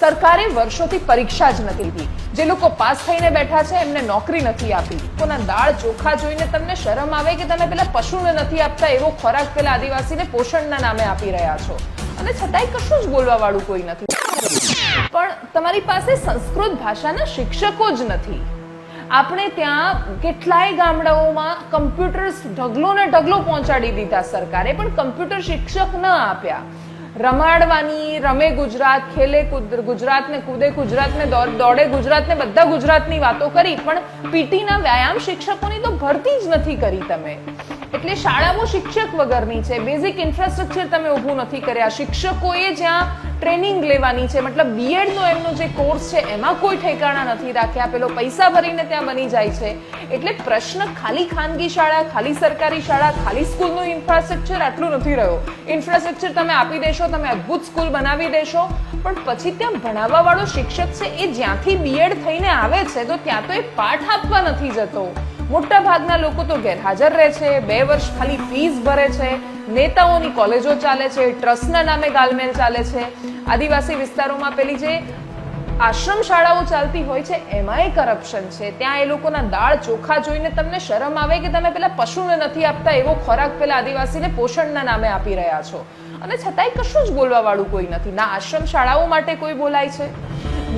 સરકારે વર્ષોથી પરીક્ષા જ નથી લીધી. જે લોકો પાસ થઈને બેઠા છે, એમને નોકરી નથી આપી. લોકોના દાળ ચોખા જોઈને તમને શરમ આવે કે તમે પેલા પશુને નથી આપતા, એવો ખોરાક પેલા આદિવાસીને પોષણના નામે આપી રહ્યા છો? અને છતાંય કશું જ બોલવા વાળું કોઈ નથી. પણ તમારી પાસે સંસ્કૃત ભાષાના શિક્ષકો જ નથી. આપણે ત્યાં કેટલાય ગામડાઓમાં કમ્પ્યુટર્સ ઢગલો ને ઢગલો પહોંચાડી દીધા સરકારે, પણ કમ્પ્યુટર શિક્ષક ન આપ્યા. રમાડવાની, રમે ગુજરાત, ખેલે કુદ- ગુજરાત ને કૂદે, ગુજરાતને દોડે ગુજરાતને બધા ગુજરાતની વાતો કરી, પણ પીટીના વ્યાયામ શિક્ષકોની તો ભરતી જ નથી કરી તમે. એટલે શાળાઓ શિક્ષક વગરની છે બેઝિક ઇન્ફ્રાસ્ટ્રક્ચર તમે ઊભું નથી કર્યા. શિક્ષકોએ જ્યાં ટ્રેનિંગ લેવાની છે, મતલબ બીએડનો એમનો જે કોર્સ છે, એમાં કોઈ ઠેકાણા નથી રાખ્યા. પેલો પૈસા ભરીને ત્યાં બની જાય છે. એટલે પ્રશ્ન ખાલી ખાનગી શાળા, ખાલી સરકારી શાળા, ખાલી સ્કૂલનું ઇન્ફ્રાસ્ટ્રક્ચર આટલું નથી રહ્યો. ઇન્ફ્રાસ્ટ્રક્ચર તમે આપી દેશો, તમે અદ્ભુત સ્કૂલ બનાવી દેશો, પણ પછી ત્યાં ભણાવવા વાળો શિક્ષક છે, એ જ્યાંથી બીએડ થઈને આવે છે, તો ત્યાં તો એ પાઠ આપવા નથી જતો. મોટા ભાગના લોકો તો ગેરહાજર રહે છે, બે વર્ષ ખાલી ફીસ ભરે છે, નેતાઓની કોલેજો ચાલે છે ટ્રસ્ટના નામે ગાલમેલ ચાલે છે. આદિવાસી વિસ્તારોમાં પેલી જે આશ્રમ શાળાઓ ચાલતી હોય છે, એમાંય કરપ્શન છે. ત્યાં એ લોકોના દાળ ચોખા જોઈને તમને શરમ આવે કે તમે પેલા પશુને નથી આપતા, એવો ખોરાક પેલા આદિવાસીને પોષણના નામે આપી રહ્યા છો. અને છતાંય કશું જ બોલવા વાળું કોઈ નથી. ના આશ્રમ શાળાઓ માટે કોઈ બોલાય છે,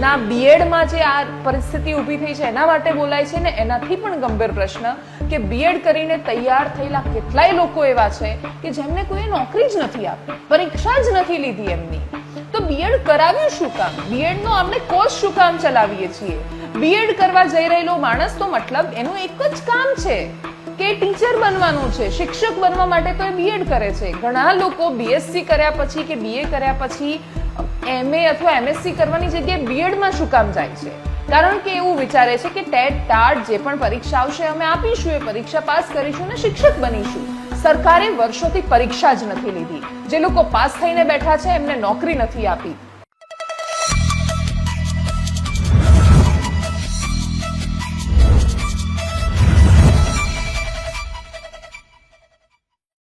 ના બીએડમાં જે આ પરિસ્થિતિ ઊભી થઈ છે, એના માટે બોલાય છે, ને એનાથી પણ ગંભીર પ્રશ્ન કે બીએડ કરીને તૈયાર થયેલા કેટલાય લોકો એવા છે કે જેમને કોઈ નોકરી જ નથી આપી, પરીક્ષા જ નથી લીધી એમની. તો બીએડ કરાવ્યું શું કામ? બીએડ નો આપણે કોર્સ શું કામ ચલાવીએ છીએ? બીએડ કરવા જઈ રહેલો માણસ તો મતલબ એનું એક જ કામ છે કે ટીચર બનવાનું છે, શિક્ષક બનવા માટે તો એ બીએડ કરે છે. ઘણા લોકો બીએસસી કર્યા પછી કે બીએ કર્યા પછી એમએ અથવા એમએસસી કરવાની જગ્યાએ બીએડમાં શું કામ જાય છે? કારણ કે એવું વિચારે છે કે ટેટ ટાટ જે પણ પરીક્ષા આવશે, અમે આપીશું, એ પરીક્ષા પાસ કરીશું અને શિક્ષક બનીશું. સરકારે વર્ષોથી પરીક્ષા જ નથી લીધી. જે લોકો પાસ થઈને બેઠા છે, એમને નોકરી નથી આપી.